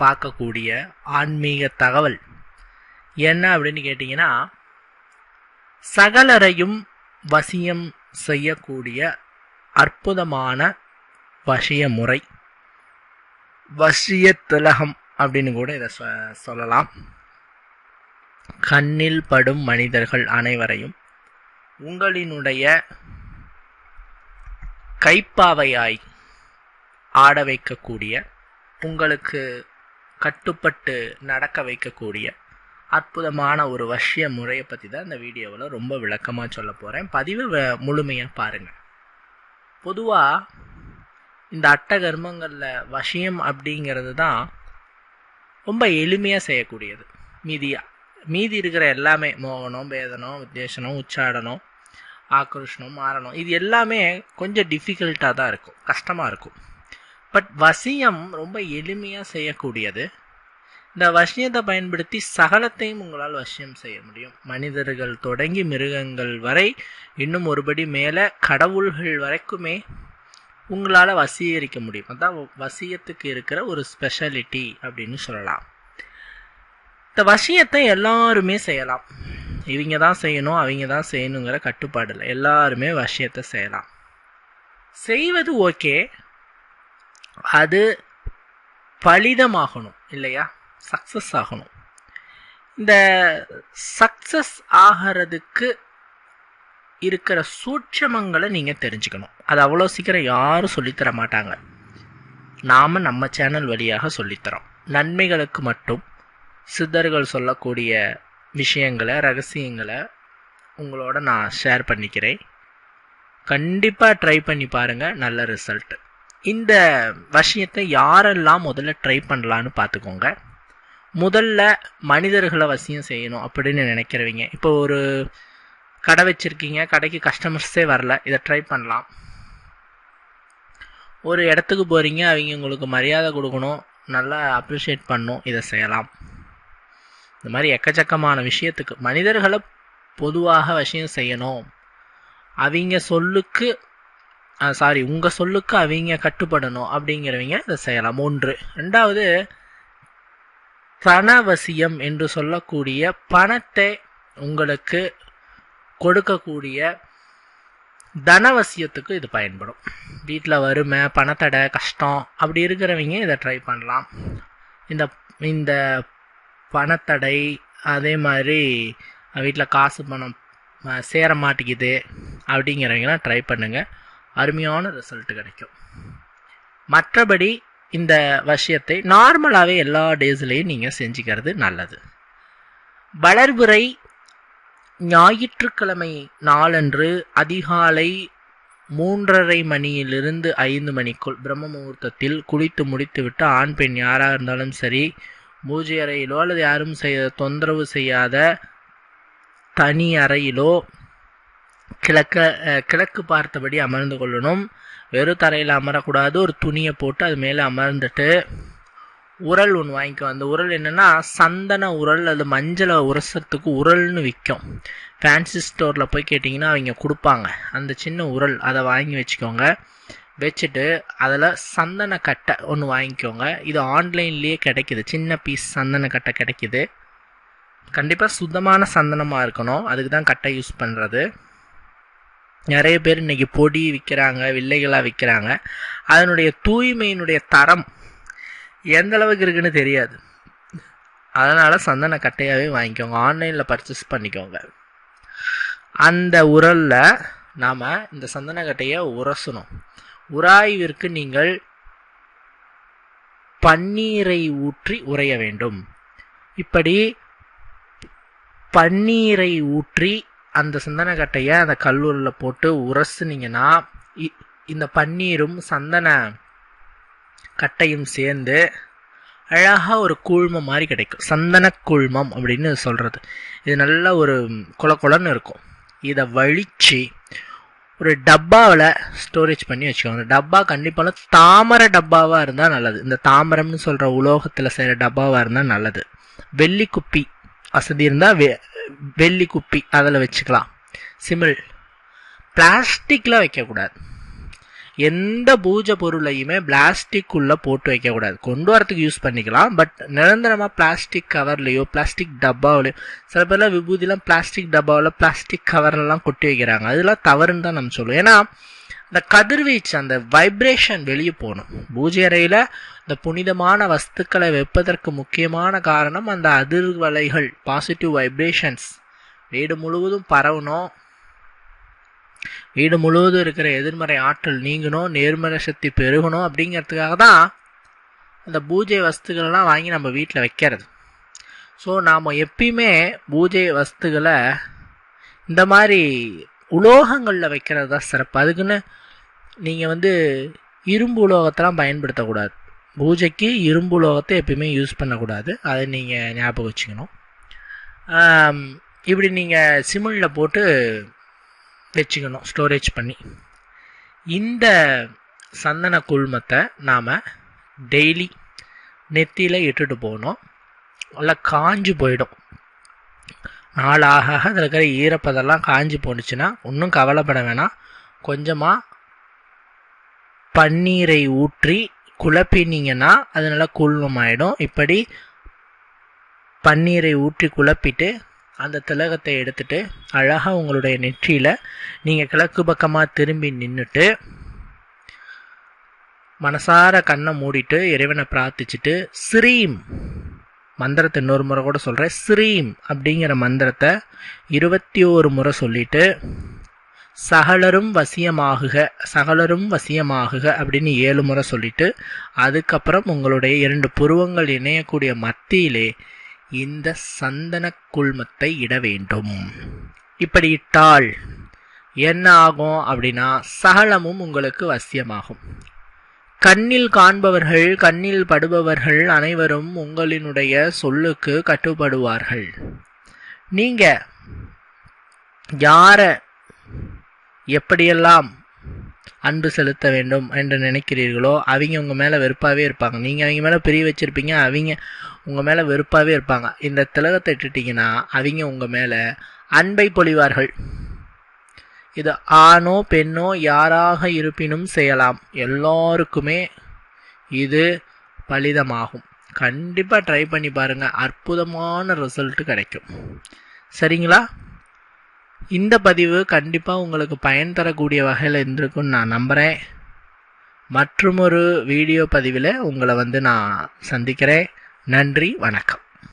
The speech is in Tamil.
பார்க்கக்கூடிய ஆன்மீக தகவல். என்ன அப்படின்னு கேட்டிங்கன்னா சகலரையும் வசியம் செய்யக்கூடிய அற்புதமான வசிய முறை வசிய திலகம் அப்படின்னு கூட இதை சொ சொல்லலாம். கண்ணில் படும் மனிதர்கள் அனைவரையும் உங்களினுடைய கைப்பாவையாய் ஆட வைக்கக்கூடிய உங்களுக்கு கட்டுப்பட்டு நடக்க வைக்கக்கூடிய அற்புதமான ஒரு வசிய முறையை பற்றி தான் இந்த வீடியோவில் ரொம்ப விளக்கமாக சொல்ல போகிறேன் பதிவு முழுமையாக பாருங்கள் பொதுவாக இந்த அட்ட கர்மங்களில் வசியம் அப்படிங்கிறது தான் ரொம்ப எளிமையாக செய்யக்கூடியது. மீதி மீதி இருக்கிற எல்லாமே மோகனம் பேதனம் உத்தேசனம் உச்சாடனம் ஆக்ரோஷனம் மாறணும் இது எல்லாமே கொஞ்சம் டிஃபிகல்ட்டாக தான் இருக்கும். கஷ்டமாக இருக்கும். பட் வசியம் ரொம்ப எளிமையாக செய்யக்கூடியது. இந்த வசியத்தை பயன்படுத்தி சகலத்தையும் உங்களால் வசியம் செய்ய முடியும். மனிதர்கள் தொடங்கி மிருகங்கள் வரை இன்னும் ஒருபடி மேலே கடவுள்கள் வரைக்குமே உங்களால் வசீகரிக்க முடியும். அதான் வசியத்துக்கு இருக்கிற ஒரு ஸ்பெஷலிட்டி அப்படின்னு சொல்லலாம். இந்த வசியத்தை எல்லாருமே செய்யலாம். இவங்க தான் செய்யணும் அவங்க தான் செய்யணுங்கிற கட்டுப்பாடு இல்லை. எல்லாருமே வசியத்தை செய்யலாம். செய்வது ஓகே அது பலிதமாகணும் இல்லையா? சக்ஸஸ் ஆகணும். இந்த சக்ஸஸ் ஆகிறதுக்கு இருக்கிற சூட்சமங்களை நீங்கள் தெரிஞ்சுக்கணும். அது அவ்வளோ சீக்கிரம் யாரும் சொல்லித்தர மாட்டாங்க. நாம் நம்ம சேனல் வழியாக சொல்லித்தரோம். நன்மைகளுக்கு மட்டும் சித்தர்கள் சொல்லக்கூடிய விஷயங்களை ரகசியங்களை உங்களோட நான் ஷேர் பண்ணிக்கிறேன். கண்டிப்பாக ட்ரை பண்ணி பாருங்கள் நல்ல ரிசல்ட் இந்த விஷயத்தை யாரெல்லாம் முதல்ல ட்ரை பண்ணலான்னு பார்த்துக்கோங்க. முதல்ல மனிதர்களை வசியம் செய்யணும் அப்படின்னு நினைக்கிறவங்க. இப்போ ஒரு கடை வச்சுருக்கீங்க கடைக்கு கஸ்டமர்ஸே வரல இதை ட்ரை பண்ணலாம். ஒரு இடத்துக்கு போகிறீங்க அவங்க உங்களுக்கு மரியாதை கொடுக்கணும் நல்லா அப்ரிஷியேட் பண்ணும் இதை செய்யலாம். இந்த மாதிரி எக்கச்சக்கமான விஷயத்துக்கு மனிதர்களை பொதுவாக விஷயம் செய்யணும். அவங்க சொல்லுக்கு சாரி உங்கள் சொல்லுக்கு அவங்க கட்டுப்படணும் அப்படிங்கிறவங்க இதை செய்யலாம். ஒன்று. ரெண்டாவது பணவசியம் என்று சொல்லக்கூடிய பணத்தை உங்களுக்கு கொடுக்கக்கூடிய தனவசியத்துக்கு இது பயன்படும். வீட்டில் வறுமை பணத்தடை கஷ்டம் அப்படி இருக்கிறவங்க இதை ட்ரை பண்ணலாம். இந்த இந்த பணத்தடை அதே மாதிரி வீட்டில் காசு பணம் சேர மாட்டேங்குது அப்படிங்கிறவங்களாம் ட்ரை பண்ணுங்கள் அருமையான ரிசல்ட் கிடைக்கும். மற்றபடி இந்த விஷயத்தை நார்மலாகவே எல்லா டேஸ்லேயும் நீங்கள் செஞ்சுக்கிறது நல்லது. வளர்புரை ஞாயிற்றுக்கிழமை நாளன்று அதிகாலை மூன்றரை மணியிலிருந்து ஐந்து மணிக்குள் பிரம்ம முகூர்த்தத்தில் குளித்து முடித்துவிட்டு ஆண் பெண் யாராக இருந்தாலும் சரி பூஜை அறையிலோ அல்லது யாரும் செய்ய தொந்தரவு செய்யாத தனி அறையிலோ கிழக்க கிழக்கு பார்த்தபடி அமர்ந்து கொள்ளணும். வெறும் தரையில் அமரக்கூடாது ஒரு துணியை போட்டு அது மேலே அமர்ந்துட்டு உரல் ஒன்று வாங்கிக்கோ. அந்த உரல் என்னென்னா சந்தன உரல் அது மஞ்சளை உரசத்துக்கு உரல்னு விற்கும் ஃபேன்சி ஸ்டோரில் போய் கேட்டிங்கன்னா அவங்க கொடுப்பாங்க. அந்த சின்ன உரல் அதை வாங்கி வச்சுக்கோங்க. வச்சுட்டு அதில் சந்தன கட்டை ஒன்று வாங்கிக்கோங்க. இது ஆன்லைன்லேயே கிடைக்கிது. சின்ன பீஸ் சந்தன கட்டை கிடைக்கிது. கண்டிப்பாக சுத்தமான சந்தனமாக இருக்கணும். அதுக்கு தான் கட்டை யூஸ் பண்ணுறது நிறைய பேர் இன்றைக்கி பொடி விற்கிறாங்க வில்லைகளாக விற்கிறாங்க அதனுடைய தூய்மையினுடைய தரம் எந்த அளவுக்கு இருக்குன்னு தெரியாது. அதனால் சந்தன கட்டையாகவே வாங்கிக்கோங்க. ஆன்லைனில் பர்ச்சேஸ் பண்ணிக்கோங்க. அந்த உரலில் நாம் இந்த சந்தன கட்டையை உரசணும். உராய்விற்கு நீங்கள் பன்னீரை ஊற்றி உரைய வேண்டும். இப்படி பன்னீரை ஊற்றி அந்த சந்தனக்கட்டையை அந்த கல்லூரில் போட்டு உரசுனீங்கன்னா இந்த பன்னீரும் சந்தன கட்டையும் சேர்ந்து அழகாக ஒரு கூழ்மம் மாதிரி கிடைக்கும். சந்தன கூழ்மம் அப்படின்னு சொல்கிறது இது நல்ல ஒரு குல கொலன்னு இருக்கும். இதை வழித்து ஒரு டப்பாவில் ஸ்டோரேஜ் பண்ணி வச்சுக்கோங்க. டப்பா கண்டிப்பாக தாமரை டப்பாவாக இருந்தால் நல்லது. இந்த தாமரம்னு சொல்கிற உலோகத்தில் செய்கிற டப்பாவாக இருந்தால் நல்லது. வெள்ளி குப்பி வசதி இருந்தால் வெ வெள்ளி குப்பி அதில் வச்சுக்கலாம். சிமிழ் பிளாஸ்டிக்கில் வைக்கக்கூடாது. எந்த பூஜை பொருளையுமே பிளாஸ்டிக் உள்ள போட்டு வைக்கக்கூடாது. கொண்டு வரத்துக்கு யூஸ் பண்ணிக்கலாம் பட் நிரந்தரமாக பிளாஸ்டிக் கவர்லேயோ பிளாஸ்டிக் டப்பாவிலையோ சில பேர்லாம் விபூதிலாம் பிளாஸ்டிக் டப்பாவில் பிளாஸ்டிக் கவர்லாம் கொட்டி வைக்கிறாங்க. அதெல்லாம் தவறுன்னு தான் நம்ம சொல்லுவோம். ஏன்னா அந்த கதிர்வீச்சு அந்த வைப்ரேஷன் வெளியே போகணும். பூஜை அறையில் இந்த புனிதமான வஸ்துக்களை வைப்பதற்கு முக்கியமான காரணம் அந்த அதிர்வலைகள் பாசிட்டிவ் வைப்ரேஷன்ஸ் வீடு முழுவதும் பரவணும். வீடு முழுவதும் இருக்கிற எதிர்மறை ஆற்றல் நீங்கணும் நேர்மறை சக்தி பெருகணும் அப்படிங்கிறதுக்காக தான் அந்த பூஜை வஸ்துகளெல்லாம் வாங்கி நம்ம வீட்டில் வைக்கிறது. ஸோ நாம் எப்பயுமே பூஜை வஸ்துகளை இந்த மாதிரி உலோகங்களில் வைக்கிறது தான் சிறப்பு. அதுக்குன்னு நீங்கள் வந்து இரும்பு உலோகத்தெல்லாம் பயன்படுத்தக்கூடாது. பூஜைக்கு இரும்பு உலோகத்தை எப்பயுமே யூஸ் பண்ணக்கூடாது. அதை நீங்கள் ஞாபகம் வச்சுக்கணும். இப்படி நீங்கள் சிமிழில் போட்டு வச்சுக்கணும் ஸ்டோரேஜ் பண்ணி. இந்த சந்தன குழுமத்தை நாம் டெய்லி நெத்தியில் இட்டுட்டு போகணும். நல்லா காஞ்சு போயிடும். நாளாக அதில் இருக்கிற ஈரப்பதெல்லாம் காஞ்சி போணுச்சுன்னா ஒன்றும் கவலைப்பட வேணாம். கொஞ்சமாக பன்னீரை ஊற்றி குழப்பினீங்கன்னா அது நல்லா கூழ்மமாயிடும். இப்படி பன்னீரை ஊற்றி குழப்பிட்டு அந்த திலகத்தை எடுத்துட்டு அழகாக உங்களுடைய நெற்றியில் நீங்கள் கிழக்கு பக்கமாக திரும்பி நின்றுட்டு மனசார கண்ணை மூடிட்டு இறைவனை பிரார்த்திச்சுட்டு ஸ்ரீம் மந்திரத்தை இன்னொரு முறை கூட சொல்கிறேன் ஸ்ரீம் அப்படிங்கிற மந்திரத்தை இருபத்தி ஒரு முறை சொல்லிவிட்டு சகலரும் வசியமாகுக சகலரும் வசியமாகுக அப்படின்னு ஏழு முறை சொல்லிட்டு அதுக்கப்புறம் உங்களுடைய இரண்டு புருவங்கள் இணையக்கூடிய மத்தியிலே இந்த சந்தன குள்மத்தை இட வேண்டும். இப்படி இட்டால் என்ன ஆகும் அப்படின்னா சகலமும் உங்களுக்கு வசியமாகும். கண்ணில் காண்பவர்கள் கண்ணில் படுபவர்கள் அனைவரும் உங்களினுடைய சொல்லுக்கு கட்டுப்படுவார்கள். நீங்கள் யாரை எப்படியெல்லாம் அன்பு செலுத்த வேண்டும் என்று நினைக்கிறீர்களோ அவங்க உங்கள் மேலே வெறுப்பாகவே இருப்பாங்க. நீங்கள் அவங்க மேலே பிரிய வச்சுருப்பீங்க அவங்க உங்கள் மேலே வெறுப்பாகவே இருப்பாங்க. இந்த திலகத்தை இட்டுட்டிங்கன்னா அவங்க உங்கள் மேலே அன்பை பொழிவார்கள். இது ஆணோ பெண்ணோ யாராக இருப்பினும் செய்யலாம். எல்லோருக்குமே இது பலிதமாகும். கண்டிப்பாக ட்ரை பண்ணி பாருங்கள் அற்புதமான ரிசல்ட்டு கிடைக்கும். சரிங்களா? இந்த பதிவு கண்டிப்பாக உங்களுக்கு பயன் தரக்கூடிய வகையில் இருந்திருக்குன்னு நான் நம்புகிறேன் மற்றொரு வீடியோ பதிவில் உங்களை வந்து நான் சந்திக்கிறேன். நன்றி வணக்கம்.